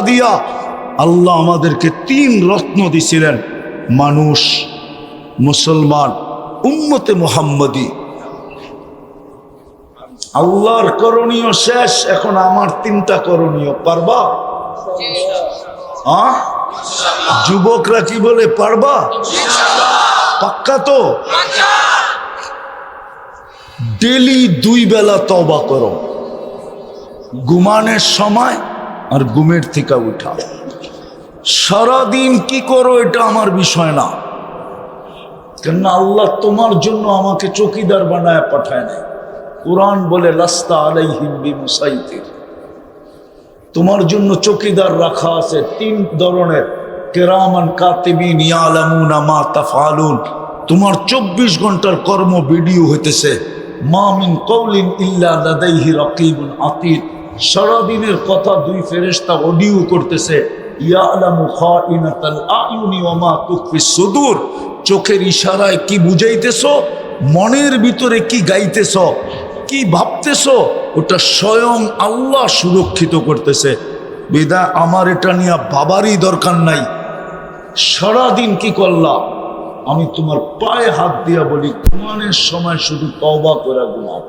দিয়া আল্লাহ আমাদেরকে তিন রত্ন দিছিলেন। মানুষ, মুসলমান, উম্মতে মোহাম্মদী। আল্লাহর করণীয় শেষ, এখন আমার তিনটা করণীয়, পারবা? যুবকরা কি বলে, পারবা? পাক্কা তো? ডেলি দুই বেলা তবা করো। ঘুমানের সময় আর ঘুমের থেকে উঠা। সারাদিন কি করো এটা আমার বিষয় না। কেননা আল্লাহ তোমার জন্য আমাকে চকিদার বানায় পাঠায় নাই। কোরআন বলে, লাস্তা আলাইহিম বিমুসাইতির। তোমার জন্য চকিদার রাখা আছে তিন ধরনের। কেরামান কাতিবিন ইয়ালামুনা মা তাফালুন তোমার চব্বিশ ঘণ্টার কর্ম ভিডিও হইতেছে। মা মিন কৌলিন ইল্লা লাদাইহি রাকিবুন আতিদ সারাদিনের কথা দুই ফেরেশতা অডিও করতেছে চোখের ইশারায় কি বুঝাইতেছো? মনের ভিতরে কি গাইতেছ? কি ভাবতেছ? ওটা স্বয়ং আল্লাহ সুরক্ষিত করতেছে। বেদা, আমার এটা নিয়ে বাবারই দরকার নাই। সারাদিন কি করলা? আমি তোমার পায়ে হাত দিয়া বলি, ঘুমানের সময় শুধু তওবা করে ঘুমাও।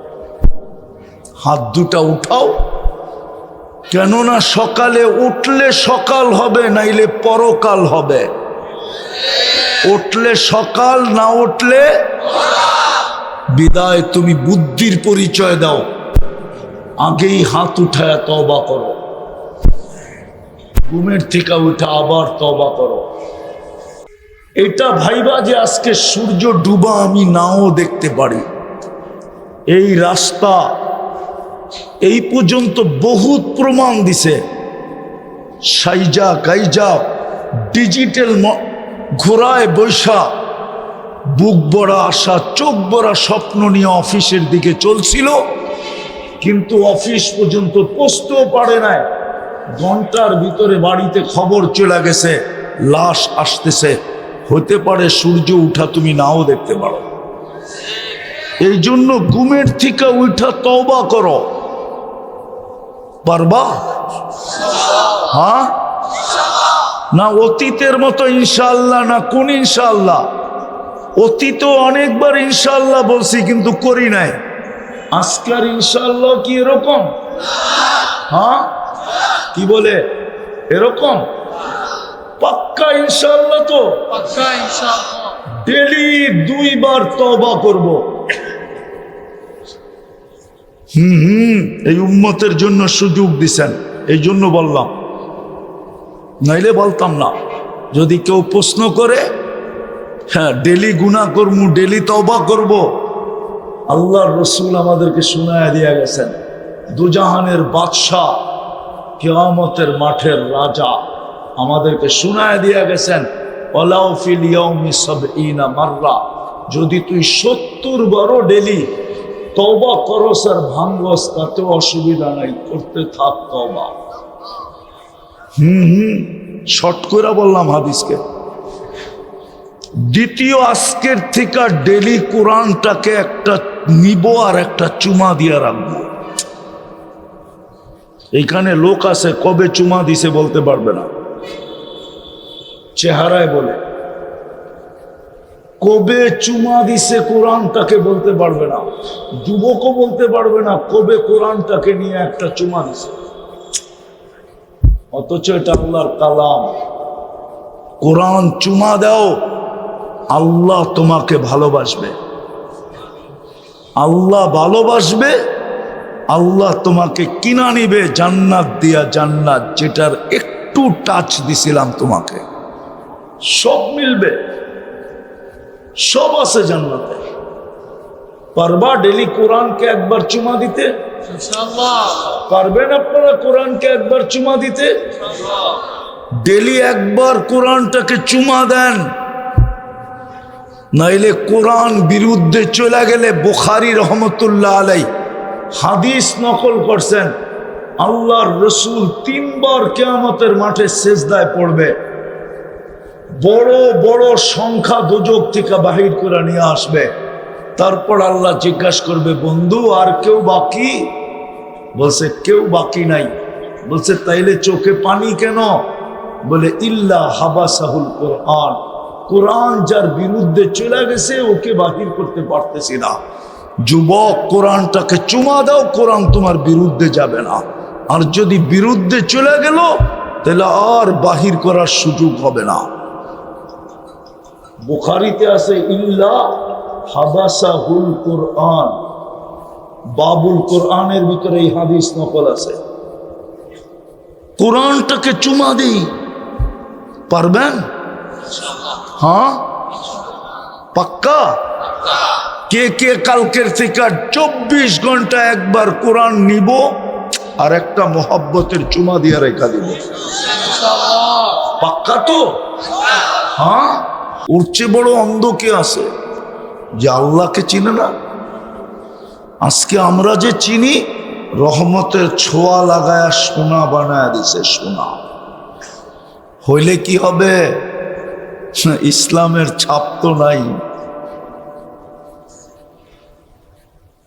হাত দুটা উঠাও কেননা সকালে উঠলে সকাল হবে, নাইলে পরকাল হবে। উঠলে সকাল, না উঠলে বিদায় তুমি বুদ্ধির পরিচয় দাও। আগেই হাত উঠায় তবা করো। ঘুমের থেকে উঠে আবার তবা করো। এটা ভাইবা যে আজকে সূর্য ডুবা আমি নাও দেখতে পারি। এই রাস্তা এই পর্যন্ত বহুত প্রমাণ দিছে। সাইজা গাইজা ডিজিটাল ঘোড়ায় বৈশা, বুক বড়া আশা, চোখ বড়া স্বপ্ন নিয়ে অফিসের দিকে চলছিল। কিন্তু অফিস পর্যন্ত পৌঁছতেও পারে নাই। ঘণ্টার ভিতরে বাড়িতে খবর চলে গেছে, লাশ আসতেছে। হতে পারে সূর্য উঠা তুমি নাও দেখতে পারো। এই জন্য ঘুমের থেকে উঠা তওবা করো। পারবা হ্যাঁ না অতীতের মতো ইনশাল্লাহ না কোন ইনশাল্লাহ অতীত অনেকবার ইনশাল্লাহ বলছি কিন্তু করি নাই। আজকের ইনশাল্লাহ কি এরকম? হ্যাঁ কি বলে? এরকম? পাক্কা ইনশাল্লাহ তো? পাক্কা ডেলি দুইবার তবা করব। হুম হুম এই উম্মতের জন্য সুযোগ দিছেন। এই জন্য বললাম। নাইলে বলতাম না। যদি কেউ প্রশ্ন করে হ্যাঁ ডেলি গুণা করব ডেলি তবা করব। আল্লাহর রসুল আমাদেরকে শোনায় দিয়া গেছেন, দুজাহানের বাদশাহ কেয়ামতের মাঠের রাজা আমাদেরকে শোনায় দিয়া গেছেন ওলাও ফিল ইয়াউমি সাবঈনা মাররা। যদি তুই সত্তর বারো ডেলি তবা করস আর ভাঙ্গস, তাতেও অসুবিধা নাই, করতে থাক তবা হুম হুম, শর্ট করে বললাম হাদিসকে। দ্বিতীয় আজকের থেকে ডেলি কোরআনটাকে একটা নিব আর একটা চুমা দিয়ে রাখব। এখানে লোক আছে, কবে চুমা দিছে বলতে পারবে না। চেহারায় বলে। কবে চুমা দিছে কোরআনটাকে বলতে পারবে না। যুবকও বলতে পারবে না কবে কোরআনটাকে নিয়ে একটা চুমা দিছে। অথচ এটা আল্লাহর কালাম। কোরআন চুমা দাও, আল্লাহ তোমাকে ভালোবাসবে। আল্লাহ ভালোবাসবে, আল্লাহ তোমাকে কিনা নিবে জান্নাত দিয়া জান্নাত, যেটার একটু টাচ দিছিলাম তোমাকে। সব মিলবে। সব আছে জান্নাতে। পারবা ডেলি কোরআনকে একবার চুমা দিতে? পারবেন আপনারা কোরআনকে একবার চুমা দিতে? ডেলি একবার কোরআনটাকে চুমা দেন। নাইলে কোরআন বিরুদ্ধে চলে গেলে বুখারি রহমতুল্লাহ আলাই হাদিস নকল করছেন। আল্লাহর রসুল তিনবার কেয়ামতের মাঠে সেজদায় পড়বে। বড় বড় সংখ্যা দুযোগ থেকে বাহির করে নিয়ে আসবে। তারপর আল্লাহ জিজ্ঞাসা করবে, বন্ধু, আর কেউ বাকি? বলছে, কেউ বাকি নাই। বলছে, তাইলে চোখে পানি কেন? বলে, ইল্লা হাবাসাহুল কোরআন। কোরআন যার বিরুদ্ধে চলে গেছে, ওকে বাহির করতে পারতেছি না। যুবক, কোরআনটাকে চুমা দাও, কোরআন তোমার বিরুদ্ধে যাবে না। আর যদি বিরুদ্ধে চলে গেল তাহলে আর বাহির করার সুযোগ হবে না। বুখারিতে আছে, ইল্লা হাবাসাহুল কোরআন। বাবুল কোরআনের ভিতরে এই হাদিস নকল আছে। কোরআনটাকে চুমা দিই। পারবেন? হ্যাঁ? পাক্কা? কে কে কালকের থেকে চব্বিশ ঘণ্টা একবার কোরআন নিব, আর একটা মোহাব্বতের চুমা দিয়ে রেখা দিব। পাক্কা তো? হ্যাঁ? ওর চেয়ে বড় অন্ধ কে আছে? যে আল্লাহকে চিনে না? আজকে আমরা যে চিনি, রহমতের ছোঁয়া লাগায় সোনা বানায় দিছে সোনা। হইলে কি হবে? ইসলামের ছাপ তো নাই।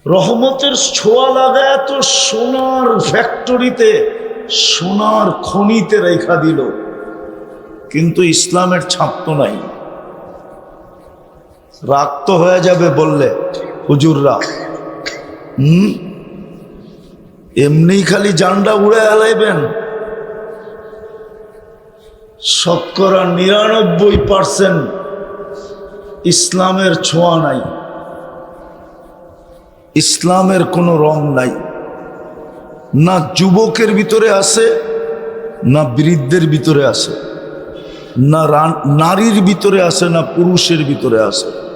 রহমতের ছোঁয়া লাগায় তো সোনার ফ্যাক্টরিতে, সোনার খনিতে রেখা দিল। কিন্তু ইসলামের ছাপ তো নাই। রাগ তো হয়ে যাবে বললে, হুজুররা, হুম? এমনি খালি জানটা উড়ে আলাইবেন? শতকরা নিরানব্বই পার্সেন্ট ইসলামের ছোঁয়া নাই। ইসলামের কোনো রং নাই। না যুবকের ভিতরে আছে, না বৃদ্ধের ভিতরে আছে, না নারীর ভিতরে আছে, না পুরুষের ভিতরে আছে।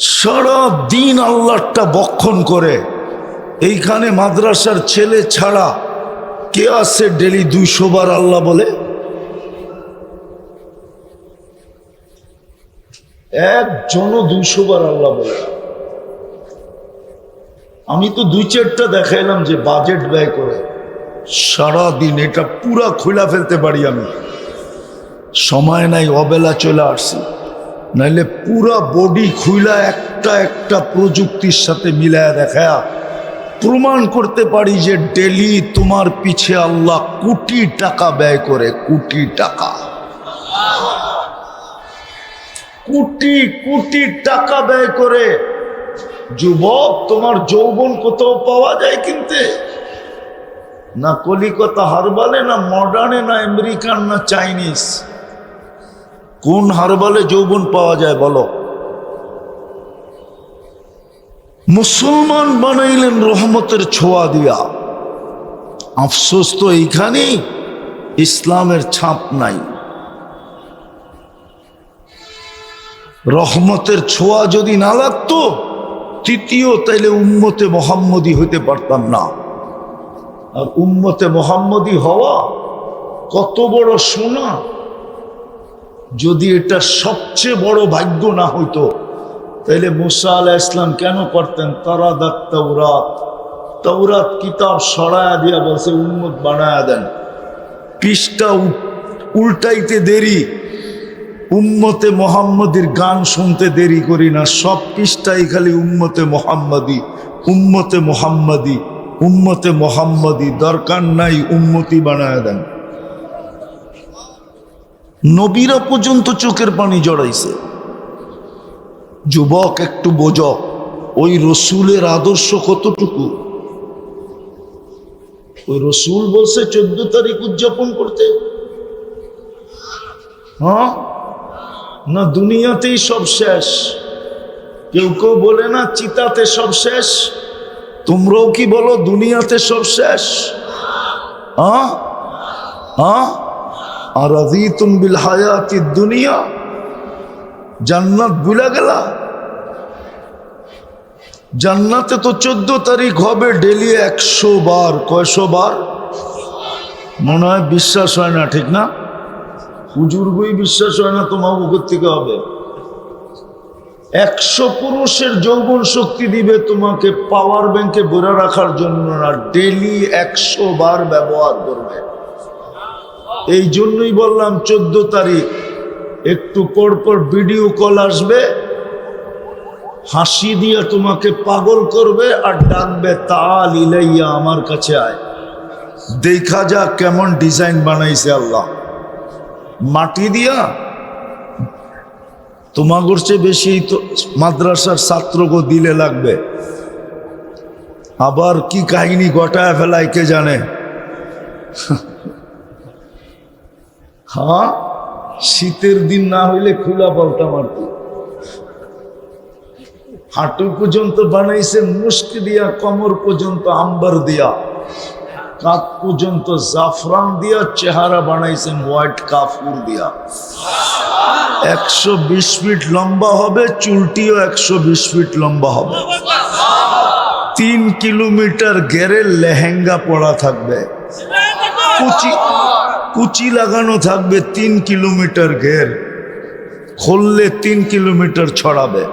সারা দিন আল্লাহটা বক্ষণ করে। এইখানে মাদ্রাসার ছেলে ছাড়া কে আছে ডেলি দুইশো বার আল্লাহ বলে? একজনও দুইশো বার আল্লাহ বলে। আমি তো দুই চারটা দেখাইলাম যে বাজেট ব্যয় করে। সারা দিন এটা পুরা খোলা ফেলতে পারি আমি। সময় নাই, অবেলা চলে আসছি। নাইলে পুরা বডি খুইলা একটা একটা প্রযুক্তির সাথে মিলায় দেখা প্রমাণ করতে পারি যে ডেলি তোমার পিছে আল্লাহ কোটি টাকা ব্যয় করে, কোটি টাকা। কোটি কোটি টাকা ব্যয় করে। যুবক, তোমার যৌবন কোথাও পাওয়া যায় কিনতে? না কলিকতা হারবালে, না মডার্নে, না আমেরিকান, না চাইনিজ। কোন হারবালে যৌবন পাওয়া যায় বলো? মুসলমান বানাইলেন রহমতের ছোঁয়া দিয়া। আফসোস তো এইখানেই, ইসলামের ছাপ নাই। রহমতের ছোঁয়া যদি না লাগতো, তৃতীয় তাইলে উম্মতে মোহাম্মদী হইতে পারতাম না। আর উম্মতে মোহাম্মদী হওয়া কত বড় সোনা। যদি এটা সবচেয়ে বড় ভাগ্য না হইতো তাইলে মুসা আলাহ ইসলাম কেন করতেন? তারা দাত তৌরাত তৌরাত কিতাব সরায়া দিয়া বলছে উন্মত বানায়া দেন। পৃষ্ঠা উল- উল্টাইতে দেরি, উম্মতে মোহাম্মদীর গান শুনতে দেরি করি না। সব পৃষ্ঠাই খালি উম্মতে মোহাম্মদী উম্মতে মোহাম্মদী উম্মতে মোহাম্মদী। দরকার নাই উম্মতি বানায় দেন। নবীরা পর্যন্ত চোখের পানি জড়াইছে। যুবক, একটু বোঝ, ওই রসুলের আদর্শ কতটুকু? ওই রসুল বলছে, চোদ্দ তারিখ উদযাপন করতে। হ্যাঁ? না, দুনিয়াতেই সব শেষ। কেউ কেউ বলে না, চিতাতে সব শেষ। তোমরাও কি বলো, দুনিয়াতে সব শেষ? হ্যাঁ? হ্যাঁ? আর বিল হায়াতি দুনিয়া। জান্নাত ভুলে গেলা? জান্নাতে তো চোদ্দ তারিখ হবে, ডেলি একশো বার, কয়শো বার? মনে হয় বিশ্বাস হয় না, ঠিক না? হুজুরগুই বিশ্বাস হয় না তোমার মুখের থেকে হবে। একশো পুরুষের যৌবন শক্তি দিবে তোমাকে পাওয়ার ব্যাংকে ভরে রাখার জন্য না, ডেলি একশো বার ব্যবহার করবে। এই জন্যই বললাম চোদ্দ তারিখ। একটু পর পর ভিডিও কল আসবে। হাসি দিয়ে তোমাকে পাগল করবে আর ডাকবে, তাল ইলাইয়া আমার কাছে আয়। দেখা যা কেমন ডিজাইন বানাইছে আল্লাহ। মাটি দিয়া? তোমাগর চেয়ে বেশি তো মাদ্রাসার ছাত্রকে দিলে লাগবে। আবার কি কাহিনী গটায় ফেলায় কে জানে? হ্যাঁ শীতের দিন না হইলে খোলা আর কি হাঁটু পর্যন্ত বানাইছে মুস্ক দিয়া, কমর পর্যন্ত আম্বার দিয়া। কাক পর্যন্ত জাফরান দিয়া, চেহারা বানাইছেন হোয়াইট কাফুর দিয়া। একশো বিশ ফিট লম্বা হবে, চুলটিও একশো বিশ ফিট লম্বা হবে। তিন কিলোমিটার গেরে লেহেঙ্গা পড়া থাকবে। কুচি কুচি লাগানো থাকবে তিন কিলোমিটার ঘের। খুললে তিন কিলোমিটার ছড়াবে।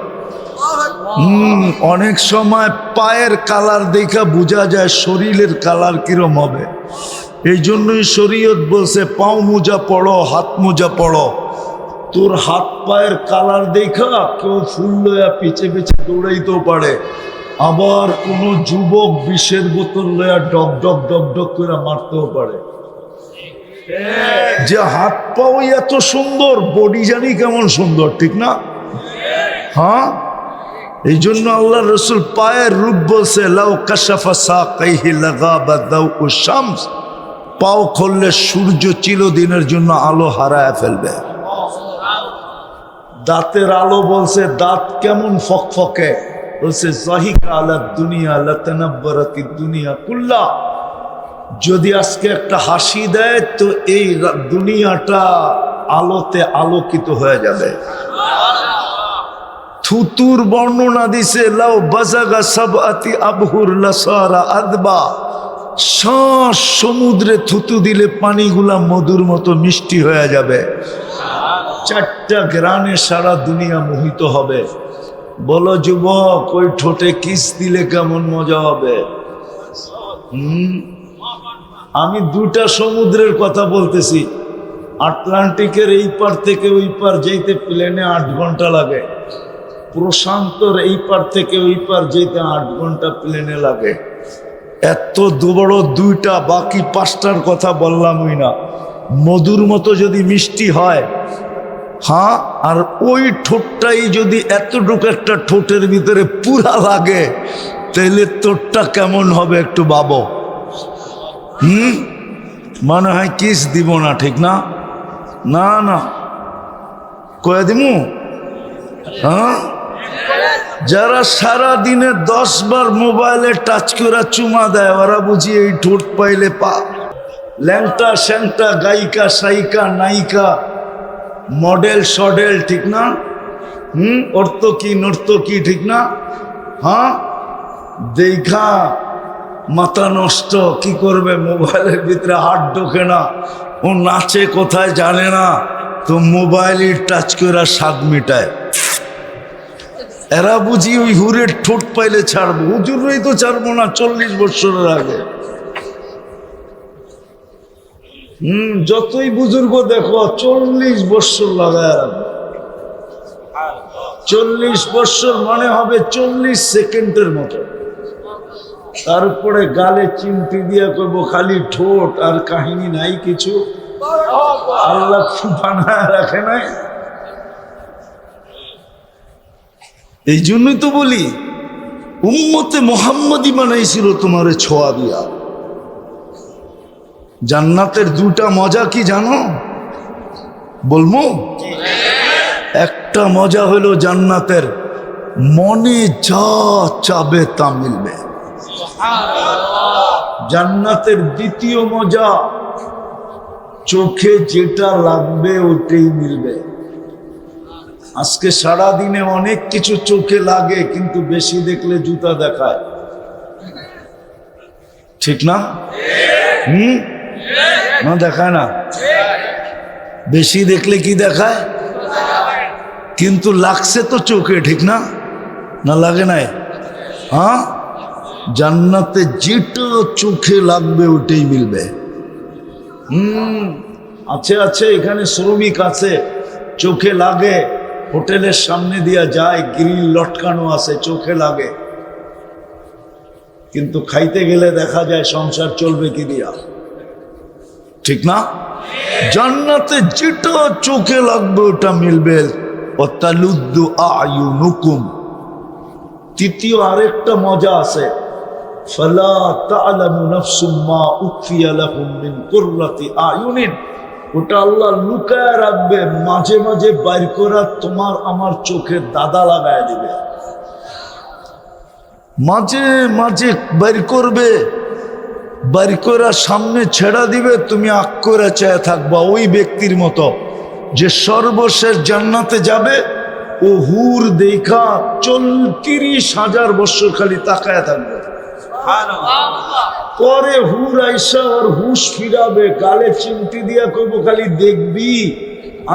হুম, অনেক সময় পায়ের কালার দেখা বোঝা যায়, শরীরের কালার কিরম হবে। এই জন্যই শরীয়ত বলছে, পাও মোজা পড়ো, হাত মোজা পড়ো। তোর হাত পায়ের কালার দেখা কেউ ফুল লয়া পিছে পিছে দৌড়াইতেও পারে। আবার কোনো যুবক বিষের বোতল লয়া ডক ডক ডক ডক করে মারতেও পারে। যে হাত পাও এত সুন্দর বডি জানি কেমন সুন্দর, ঠিক না? হ্যাঁ? এই জন্য আল্লাহ রসুল পায়ের রূপ বলছে, লাউ কাশাফা শামস। পাও খুললে সূর্য চিরদিনের জন্য আলো হারায় ফেলবে। দাঁতের আলো বলছে, দাঁত কেমন ফকফকে। বলছে, জাহিকা আলা দুনিয়া, লাতানাব্বারাতি দুনিয়া কুল্লা। যদি আজকে একটা হাসি দেয়, তো এই দুনিয়াটা আলোতে আলোকিত হয়ে যাবে। থুতুর বর্ণনা দিছে, লাউ বাজাগা সাবাতি আবহুর লাসারা আদবা। সমুদ্রে থুতু দিলে পানিগুলা মধুর মতো মিষ্টি হয়ে যাবে। চারটা গ্রানে সারা দুনিয়া মোহিত হবে। বলো, যুবক, ওই ঠোঁটে কিস দিলে কেমন মজা হবে? আমি দুটা সমুদ্রের কথা বলতেছি। আটলান্টিকের এই পার থেকে ওই পার যেতে প্লেনে আট ঘণ্টা লাগে। প্রশান্তর এই পার থেকে ওই পার যেতে আট ঘণ্টা প্লেনে লাগে। এত বড় দুইটা, বাকি পাঁচটার কথা বললামই না। মধুর মতো যদি মিষ্টি হয় হ্যাঁ আর ওই ঠোঁটটাই যদি এতটুকু একটা ঠোঁটের ভিতরে পুরা লাগে, তাহলে তোরটা কেমন হবে একটু ভাবো। হুম? মনে হয় কিস দিব না, ঠিক না? না না। কয়ে দিমু? হ্যাঁ? যারা সারা দিনে দশ বার মোবাইলে টাচ করে চুমা দেয়, ওরা বুঝি এই ঠোঁট পাইলে পা। ল্যাংটা, স্যাংটা, গায়িকা, সাইকা, নায়িকা, মডেল, সডেল, ঠিক না? হুম? অর্থকি নর্তকি ঠিক না? হ্যাঁ? দেখা মাথা নষ্ট, কি করবে? মোবাইলের ভিতরে হাত ঢোকে না। ও নাচে কোথায় জানে না। তো মোবাইলই টাচ করে স্বাদ মিটায়। এরা বুঝি ওই হুরের ঠোঁট পাইলে ছাড়বো। হুজুরই তো ছাড়বো না চল্লিশ বছরের আগে। হম, যতই বুজুর্গ দেখো, চল্লিশ বছর লাগায় চল্লিশ বছর মানে হবে চল্লিশ সেকেন্ডের মতো। তারপরে গালে চিমটি দিয়ে করব খালি ঠোঁট আর কাহিনী নাই কিছু। আল্লাহ বানায় রাখে নাই? এই জন্যই তো বলি, উম্মতে মোহাম্মদই বানাইছিল তোমারে ছোঁয়া দিয়া। জান্নাতের দুটা মজা কি জানো? বলব? একটা মজা হলো জান্নাতের মনে যা চাবে তা মিলবে। জান্নাতের দ্বিতীয় মজা, চোখে যেটা লাগবে ওটাই মিলবে। আজকে সারা দিনে অনেক কিছু চোখে লাগে, কিন্তু বেশি দেখলে জুতা দেখায়। ঠিক না? হুম? না দেখায় না? বেশি দেখলে কি দেখায়? কিন্তু লাগছে তো চোখে, ঠিক না? না লাগে নাই? হ্যাঁ? জান্নাতে যেটা চোখে লাগবে ওটাই মিলবে। হুম, আছে আছে, এখানে শ্রমিক আছে, চোখে লাগে, হোটেলের সামনে দিয়া যায়, গ্রিল লটকানো আছে, চোখে লাগে। কিন্তু খাইতে গেলে দেখা যায় সংসার চলবে কি দিয়া? ঠিক না? জান্নাতে যেটা চোখে লাগবে ওটা মিলবে। অত্যালুদ্দু আয়ুনুকুম। তৃতীয় আরেকটা মজা আছে। ফালা তা'লামু নাফসুম মা উখফিয়া লাহুম মিন কুররাতি আয়ুনিন ওটা আল্লাহ লুকায় রাখবে, মাঝে মাঝে বাইর করা তোমার আমার চোখে দাদা লাগায় দিবে। মাঝে মাঝে বাইর করবে, বাইর করা সামনে ছেড়া দিবে, তুমি আক করে চেয়ে থাকবা ওই ব্যক্তির মতো। যে সর্বশেষ জান্নাতে যাবে, ও হুর দেখা চল্লিশ হাজার বছর খালি তাকায় থাকবে। পরে হুর আইসা ওর হুশ ফিরাবে, গালে চিমটি দিয়া কইব, খালি দেখবি,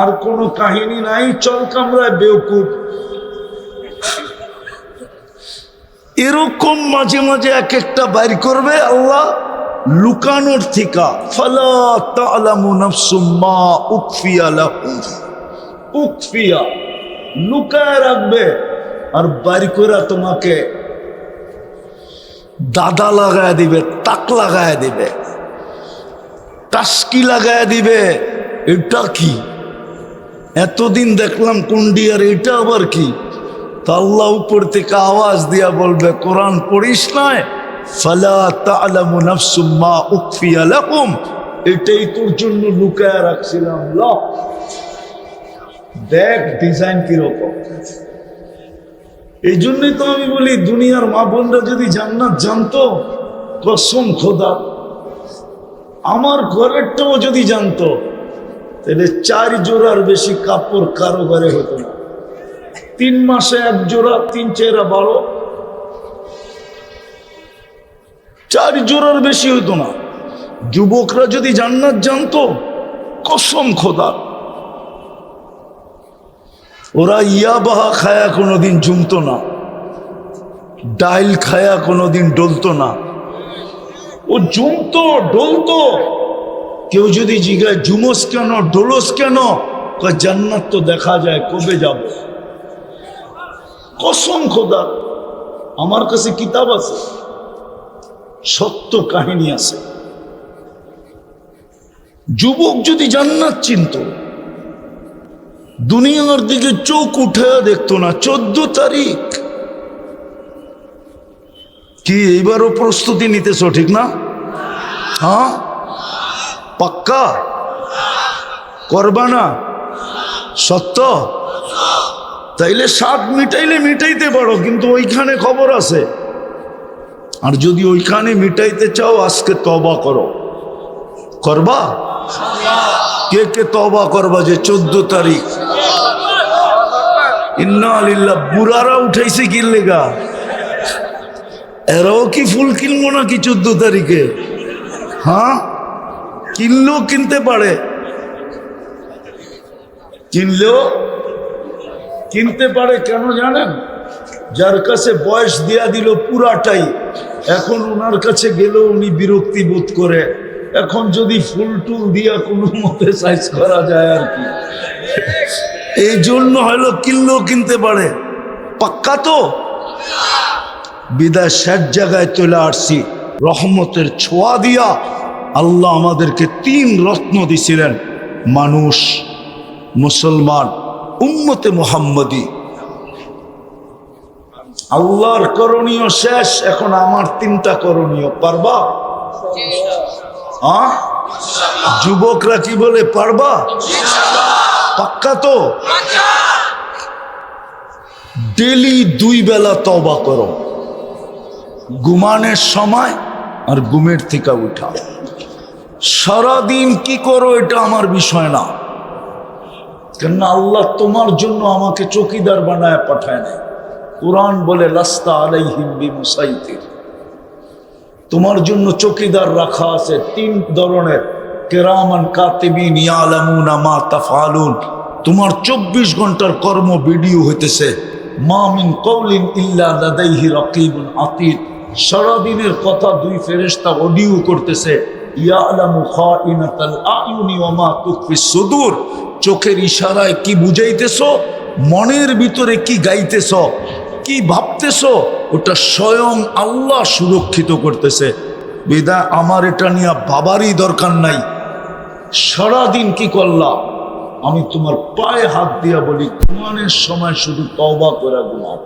আর কোনো কাহিনী নাই, চল কামরায় বেউকুট এরকম মাঝে মাঝে এক একটা বাইর করবে আল্লাহ লুকানোর থিকা। ফালা তা'লামু নাফসুম মা উখফিয়া লাহুম উখফিয়া, লুকায় রাখবে, আর বাইর করে তোমাকে দাদা লাগায় দিবে, তাক লাগায় দিবে। টাস্কি লাগায় দিবে, এটা কি? এতদিন দেখলাম কুন্ডি আর এটা আবার কি? তা আল্লাহ উপর থেকে আওয়াজ দিয়া বলবে, কোরআন পড়িস নয় ফালা তা'লামু নাফসুম মা উখফিয়া লাকুম। এটাই তোর জন্য লুকায় রাখছিলাম। ল। দেখ, ডিজাইন কীরকম। এই জন্যই তো আমি বলি, দুনিয়ার মা বোনরা যদি জান্নাত জানতো, কসম খোদা। আমার ঘরেরটাও যদি জানতো, তাহলে চার জোড়ার বেশি কাপড় কারও ঘরে হতো না। তিন মাসে এক জোড়া, তিন চেরা বারো চার জোড়ার বেশি হতো না। যুবকরা যদি জান্নাত জানতো, কসম খোদা। ওরা ইয়া বাহা খায়া কোনোদিন জুমতো না। ডাইল খায়া কোনোদিন ডলতো না। ও জুমতো ডলতো। কেউ যদি জিজ্ঞাসা জুমোস কেন, ডোলস কেন? জান্নাত তো দেখা যায়, কবে যাব? কসম খোদা, আমার কাছে কিতাব আছে, সত্য কাহিনী আছে। যুবক যদি জান্নাত চিনত দুনিয়ার দিকে চোখ উঠে দেখতো না, চোদ্দ তারিখ। কি, এইবারও প্রস্তুতি নিতেছ, ঠিক না? হ্যাঁ? পাক্কা? করবা না? সত্য? তাইলে স্বাদ মিটাইলে মিটাইতে পারো, কিন্তু ওইখানে খবর আছে। আর যদি ওইখানে মিটাইতে চাও, আজকে তবা করো। করবা? কে কে তবা করবা যে চোদ্দ তারিখ? ইন্না আলিল্লাহ বুড়ারা উঠাইছে কি লেগা? এরাও কি ফুল কিনবো নাকি চোদ্দ তারিখে? হ্যাঁ? কিনলেও কিনতে পারে। কিনলেও কিনতে পারে কেন জানেন? যার কাছে বয়স দিয়া দিল পুরাটাই, এখন ওনার কাছে গেলেও উনি বিরক্তি বোধ করে। এখন যদি ফুল টুল দিয়া কোনো মতে সাইজ করা যায় আর কি। এই জন্য হলো কিনলেও কিনতে পারে। পাক্কা তো? বিদায় ষাট জায়গায় চলে আসছি। রহমতের ছোঁয়া দিয়া আল্লাহ আমাদেরকে তিন রত্ন দিছিলেন। মানুষ, মুসলমান, উম্মতে মোহাম্মদী। আল্লাহর করণীয় শেষ, এখন আমার তিনটা করণীয়, পারবা? যুবকরা কি বলে, পারবা? পাক্কা তো? ডেলি দুই বেলা তবা করো। ঘুমানের সময় আর ঘুমের থেকে উঠা। সারাদিন কি করো এটা আমার বিষয় না। কেননা আল্লাহ তোমার জন্য আমাকে চকিদার বানায় পাঠায় নাই। কোরআন বলে, লাস্তা আলাইহিম বিমুসাইতির। তোমার জন্য চকিদার রাখা আছে তিন ধরনের। কেরামান কাতিবিন ইয়ালামুনা মা তাফালুন তোমার চব্বিশ ঘণ্টার কর্ম ভিডিও হইতেছে। মা মিন কৌলিন ইল্লা লাদাইহি রাকিবুন আতীত সারাদিনের কথা দুই ফেরেশতা অডিও করতেছে। চোখের ইশারায় কি বুঝাইতেছো? মনের ভিতরে কি গাইতেছ? কি ভাবতেছ? ওটা স্বয়ং আল্লাহ সুরক্ষিত করতেছে। বেদা, আমার এটা নিয়ে বাবারই দরকার নাই। সারাদিন কি করলাম আমি তোমার পায়ে হাত দিয়া বলি, ঘুমানের সময় শুধু তওবা করে ঘুমাও।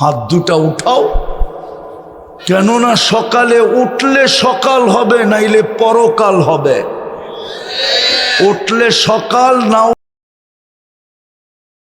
হাত দুটা উঠাও। কেননা সকালে উঠলে সকাল হবে, নাইলে পরকাল হবে। উঠলে সকাল, না